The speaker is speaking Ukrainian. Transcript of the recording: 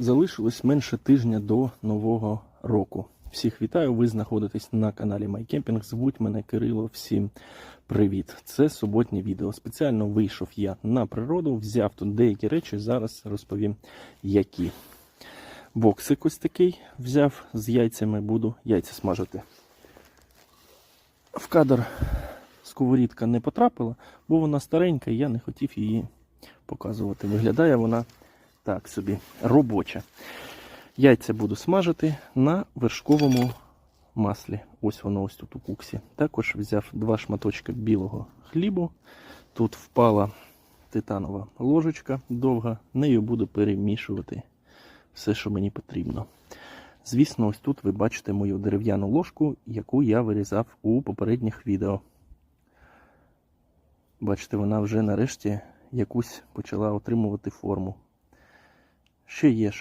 Залишилось менше тижня до нового року. Всіх вітаю! Ви знаходитесь на каналі MyCamping. Звуть мене Кирило. Всім привіт! Це суботнє відео. Спеціально вийшов я на природу, взяв тут деякі речі. Зараз розповім, які. Боксик ось такий взяв з яйцями, буду яйця смажити. В кадр сковорідка не потрапила, бо вона старенька, і я не хотів її показувати. Виглядає вона так собі робоча. Яйця буду смажити на вершковому маслі. Ось воно ось тут у куксі. Також взяв два шматочки білого хлібу. Тут впала титанова ложечка довга. Нею буду перемішувати все, що мені потрібно. Звісно, ось тут ви бачите мою дерев'яну ложку, яку я вирізав у попередніх відео. Бачите, вона вже нарешті якусь почала отримувати форму. Ще є що